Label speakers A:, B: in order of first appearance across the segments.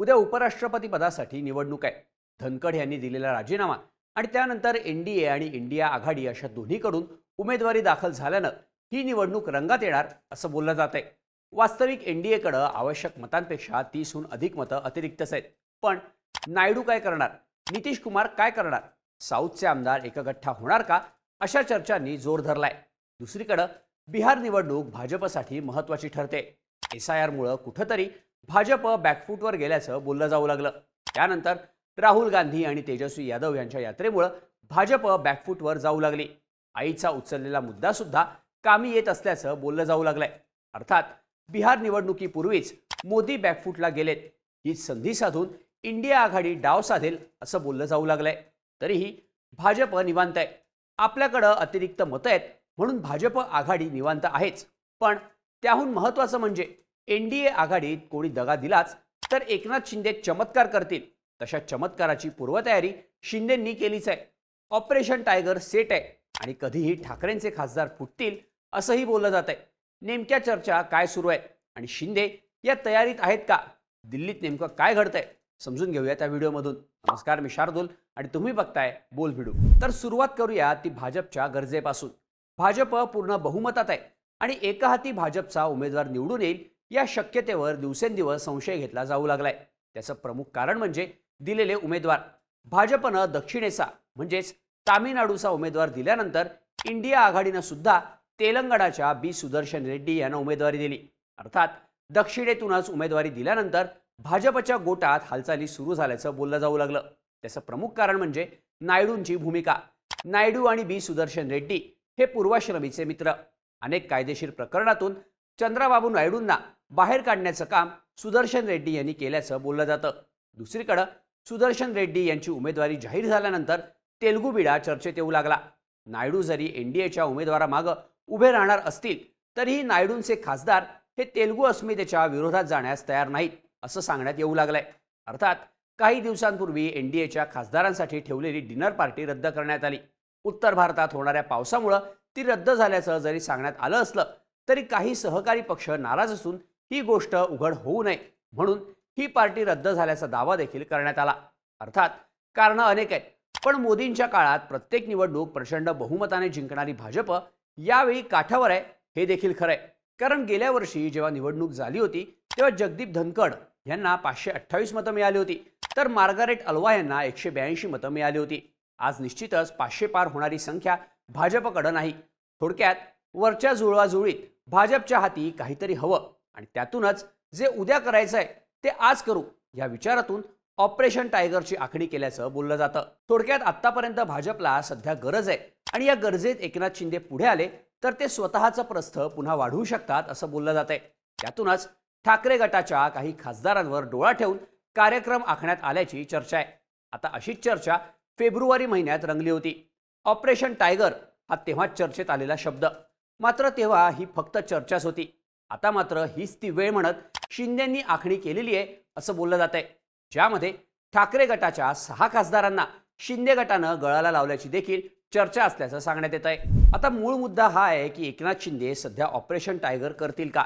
A: उद्या उपराष्ट्रपती पदासाठी निवडणूक आहे. धनखड यांनी दिलेला राजीनामा आणि त्यानंतर एन डी ए आणि इंडिया आघाडी अशा दोन्हीकडून उमेदवारी दाखल झाल्यानं ही निवडणूक रंगात येणार असं बोललं जात आहे वास्तविक एन डी एकडं आवश्यक मतांपेक्षा तीसहून अधिक मतं अतिरिक्तच आहेत. पण नायडू काय करणार? नितीश कुमार काय करणार? साऊथचे आमदार एकगठ्ठा होणार का? अशा चर्चांनी जोर धरलाय. दुसरीकडं बिहार निवडणूक भाजपसाठी महत्त्वाची ठरते. एस आय आरमुळं कुठंतरी भाजप बॅकफूटवर गेल्याचं बोललं जाऊ लागलं. त्यानंतर राहुल गांधी आणि तेजस्वी यादव यांच्या यात्रेमुळं भाजप बॅकफूटवर जाऊ लागली. आईचा उचललेला मुद्दा सुद्धा कामी येत असल्याचं बोललं जाऊ लागलंय. अर्थात बिहार निवडणुकीपूर्वीच मोदी बॅकफूटला गेलेत. ही संधी साधून इंडिया आघाडी डाव साधेल असं बोललं जाऊ लागलंय. तरीही भाजप निवांत आहे. आपल्याकडं अतिरिक्त मतं आहेत म्हणून भाजप आघाडी निवांत आहेच. पण त्याहून महत्त्वाचं म्हणजे एनडीए आघाडीत कोणी दगा दिलाच तर एकनाथ शिंदे चमत्कार करतील. तशा चमत्काराची पूर्वतयारी शिंदेंनी केलीच आहे. ऑपरेशन टायगर सेट आहे आणि कधीही ठाकरेंचे खासदार फुटतील असंही बोललं जात आहे नेमक्या चर्चा काय सुरू आहे आणि शिंदे या तयारीत आहेत का? दिल्लीत नेमकं काय घडतंय? समजून घेऊया त्या व्हिडिओमधून. नमस्कार मी शार्दुल आणि तुम्ही बघताय बोल व्हिडिओ. तर सुरुवात करूया ती भाजपच्या गरजेपासून. भाजप पूर्ण बहुमतात आहे आणि एका हाती भाजपचा उमेदवार निवडून येईल या शक्यतेवर दिवसेंदिवस संशय घेतला जाऊ लागलाय. त्याचं प्रमुख कारण म्हणजे दिलेले उमेदवार. भाजपनं दक्षिणेचा म्हणजेच तामिळनाडूचा उमेदवार दिल्यानंतर इंडिया आघाडीनं सुद्धा तेलंगणाच्या बी. सुदर्शन रेड्डी यांना उमेदवारी दिली. अर्थात दक्षिणेतूनच उमेदवारी दिल्यानंतर भाजपच्या गोटात हालचाली सुरू झाल्याचं बोललं जाऊ लागलं. त्याचं प्रमुख कारण म्हणजे नायडूंची भूमिका. नायडू आणि बी. सुदर्शन रेड्डी हे पूर्वाश्रमीचे मित्र. अनेक कायदेशीर प्रकरणातून चंद्राबाबू नायडूंना बाहेर काढण्याचं काम सुदर्शन रेड्डी यांनी केल्याचं बोललं जातं. दुसरीकडं सुदर्शन रेड्डी यांची उमेदवारी जाहीर झाल्यानंतर तेलगू बिडा चर्चेत येऊ लागला. नायडू जरी एनडीएच्या उमेदवारामागं उभे राहणार असतील तरीही नायडूंचे खासदार हे तेलगू अस्मितेच्या विरोधात जाण्यास तयार नाहीत असं सांगण्यात येऊ लागलंय. अर्थात काही दिवसांपूर्वी एनडीएच्या खासदारांसाठी ठेवलेली डिनर पार्टी रद्द करण्यात आली. उत्तर भारतात होणाऱ्या पावसामुळं ती रद्द झाल्याचं जरी सांगण्यात आलं असलं तरी काही सहकारी पक्ष नाराज असून ही गोष्ट उघड होऊ नये म्हणून ही पार्टी रद्द झाल्याचा दावा देखील करण्यात आला. अर्थात कारणं अनेक आहेत पण मोदींच्या काळात प्रत्येक निवडणूक प्रचंड बहुमताने जिंकणारी भाजप यावेळी काठावर आहे हे देखील खरं आहे कारण गेल्या वर्षी जेव्हा निवडणूक झाली होती तेव्हा जगदीप धनखड यांना पाचशे अठ्ठावीस मतं मिळाली होती तर मार्गारेट अल्वा यांना एकशे ब्याऐंशी मतं मिळाली होती. आज निश्चितच पाचशे पार होणारी संख्या भाजपकडं नाही. थोडक्यात वरच्या जुळवाजुळीत भाजपच्या हाती काहीतरी हवं. आणि त्यातूनच जे उद्या करायचं आहे ते आज करू या विचारातून ऑपरेशन टायगरची आखणी केल्याचं बोललं जातं. थोडक्यात आतापर्यंत भाजपला सध्या गरज आहे आणि या गरजेत एकनाथ शिंदे पुढे आले तर ते स्वतःचं प्रस्थ पुन्हा वाढवू शकतात असं बोललं जात आहे त्यातूनच ठाकरे गटाच्या काही खासदारांवर डोळा ठेवून कार्यक्रम आखण्यात आल्याची चर्चा आहे. आता अशीच चर्चा फेब्रुवारी महिन्यात रंगली होती. ऑपरेशन टायगर हा तेव्हा चर्चेत आलेला शब्द. मात्र तेव्हा ही फक्त चर्चाच होती. आता मात्र हीच ती वेळ म्हणत शिंदेंनी आखणी केलेली आहे असं बोललं जात आहे ज्यामध्ये ठाकरे गटाच्या सहा खासदारांना शिंदे गटानं गळाला लावल्याची देखील चर्चा असल्याचं सांगण्यात येत आहे आता मूळ मुद्दा हा आहे की एकनाथ शिंदे सध्या ऑपरेशन टायगर करतील का?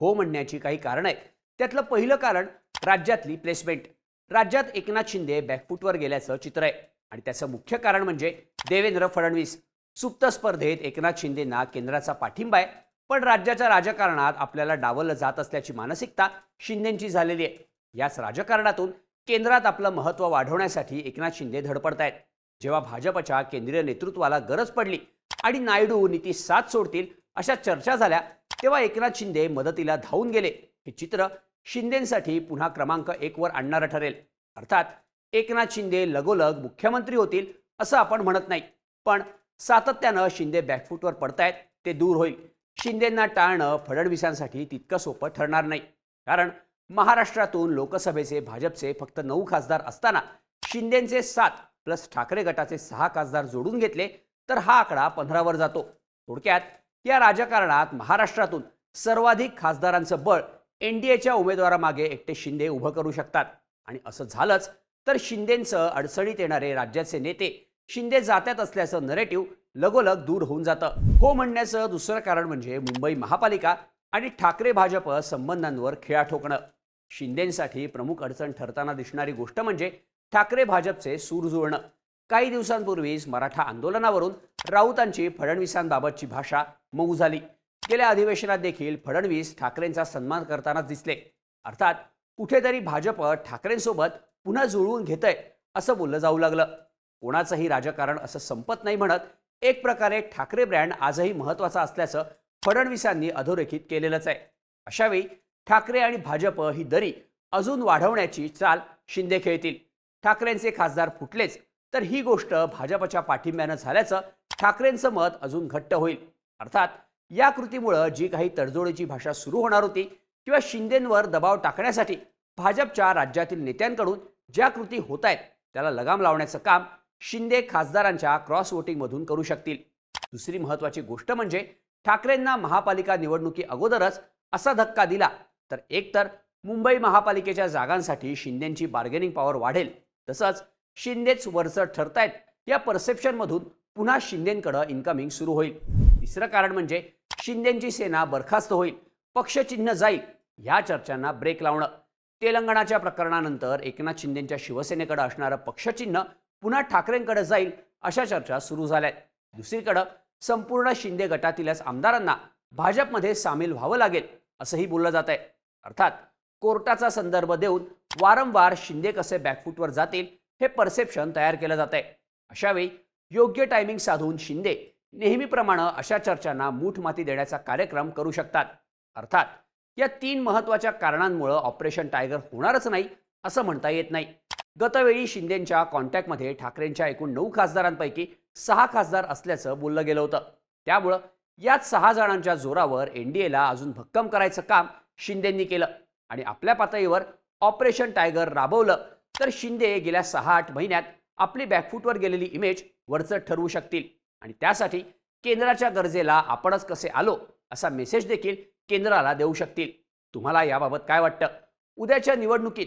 A: हो म्हणण्याची काही कारण आहेत. त्यातलं पहिलं कारण राज्यातली प्लेसमेंट राज्यात एकनाथ शिंदे बॅकफूटवर गेल्याचं चित्र आहे. आणि त्याचं मुख्य कारण म्हणजे देवेंद्र फडणवीस. सुप्त स्पर्धेत एकनाथ शिंदेंना केंद्राचा पाठिंबा आहे. पण राज्याच्या राजकारणात आपल्याला डावलं जात असल्याची मानसिकता शिंदेंची झालेली आहे. याच राजकारणातून केंद्रात आपलं महत्त्व वाढवण्यासाठी एकनाथ शिंदे धडपडतायत जेव्हा भाजपच्या केंद्रीय नेतृत्वाला गरज पडली आणि नायडू नीती साथ सोडतील अशा चर्चा झाल्या तेव्हा एकनाथ शिंदे मदतीला धावून गेले. हे चित्र शिंदेसाठी पुन्हा क्रमांक एकवर आणणारं ठरेल. अर्थात एकनाथ शिंदे लगोलग मुख्यमंत्री होतील असं आपण म्हणत नाही. पण सातत्यानं शिंदे बॅकफूटवर पडतायत ते दूर होईल. शिंदेंना टाळणं फडणवीसांसाठी तितकं सोपं ठरणार नाही. कारण महाराष्ट्रातून लोकसभेचे भाजपचे फक्त नऊ खासदार असताना शिंदेंचे सात प्लस ठाकरे गटाचे सहा खासदार जोडून घेतले तर हा आकडा पंधरावर जातो. थोडक्यात या राजकारणात महाराष्ट्रातून सर्वाधिक खासदारांचं बळ एनडीएच्या उमेदवारामागे एकटे शिंदे उभं करू शकतात. आणि असं झालंच तर शिंदेंचं अडचणीत येणारे राज्याचे नेते शिंदे जात्यात असल्याचं नरेटिव्ह लगोलग दूर होऊन जातं. हो म्हणण्याचं दुसरं कारण म्हणजे मुंबई महापालिका आणि ठाकरे भाजप संबंधांवर खिळा ठोकणं. शिंदेंसाठी प्रमुख अडचण ठरताना दिसणारी गोष्ट म्हणजे ठाकरे भाजपचे सूर जुळणं. काही दिवसांपूर्वीच मराठा आंदोलनावरून राऊतांची फडणवीसांबाबतची भाषा मऊ झाली. गेल्या अधिवेशनात देखील फडणवीस ठाकरेंचा सन्मान करतानाच दिसले. अर्थात कुठेतरी भाजप ठाकरेंसोबत पुन्हा जुळवून घेतंय असं बोललं जाऊ लागलं. कोणाचंही राजकारण असं संपत नाही म्हणत एक प्रकारे ठाकरे ब्रँड आजही महत्त्वाचा असल्याचं फडणवीसांनी अधोरेखित केलेलंच आहे. अशावेळी ठाकरे आणि भाजप ही दरी अजून वाढवण्याची चाल शिंदे खेळतील. ठाकरेंचे खासदार फुटलेच तर ही गोष्ट भाजपच्या पाठिंब्यानं झाल्याचं ठाकरेंचं मत अजून घट्ट होईल. अर्थात या कृतीमुळं जी काही तडजोडीची भाषा सुरू होणार होती किंवा शिंदेंवर दबाव टाकण्यासाठी भाजपच्या राज्यातील नेत्यांकडून ज्या कृती होत आहेत त्याला लगाम लावण्याचं काम शिंदे खासदारांच्या क्रॉस वोटिंगमधून करू शकतील. दुसरी महत्त्वाची गोष्ट म्हणजे ठाकरेंना महापालिका निवडणुकी अगोदरच असा धक्का दिला तर एकतर मुंबई महापालिकेच्या जागांसाठी शिंदेची बार्गेनिंग पॉवर वाढेल. तसंच शिंदेच वरचढ ठरतायत या परसेप्शनमधून पुन्हा शिंदेकडं इन्कमिंग सुरू होईल. तिसरं कारण म्हणजे शिंदेची सेना बरखास्त होईल पक्षचिन्ह जाईल ह्या चर्चांना ब्रेक लावणं. तेलंगणाच्या प्रकरणानंतर एकनाथ शिंदेच्या शिवसेनेकडे असणारं पक्षचिन्ह पुन्हा ठाकरेंकडे जाईल अशा चर्चा सुरू झाल्या दुसरीकडं संपूर्ण शिंदे गटातीलच आमदारांना भाजपमध्ये सामील व्हावं लागेल असंही बोललं जात आहे अर्थात कोर्टाचा संदर्भ देऊन वारंवार शिंदे कसे बॅकफूटवर जातील हे परसेप्शन तयार केलं जात आहे अशावेळी योग्य टायमिंग साधून शिंदे नेहमीप्रमाणे अशा चर्चांना मूठमाती देण्याचा कार्यक्रम करू शकतात. अर्थात या तीन महत्त्वाच्या कारणांमुळं ऑपरेशन टायगर होणारच नाही असं म्हणता येत नाही. गतवेळी शिंदेच्या कॉन्टॅक्टमध्ये ठाकरेंच्या एकूण नऊ खासदारांपैकी सहा खासदार असल्याचं बोललं गेलं होतं. त्यामुळं याच सहा जणांच्या जोरावर एनडीएला अजून भक्कम करायचं काम शिंदेंनी केलं आणि आपल्या पातळीवर ऑपरेशन टायगर राबवलं तर शिंदे गेल्या सहा आठ महिन्यात आपली बॅकफूटवर गेलेली इमेज वरचढ ठरवू शकतील. आणि त्यासाठी केंद्राच्या गरजेला आपणच कसे आलो असा मेसेज देखील केंद्राला देऊ शकतील. तुम्हाला याबाबत काय वाटतं? उद्याच्या निवडणुकीत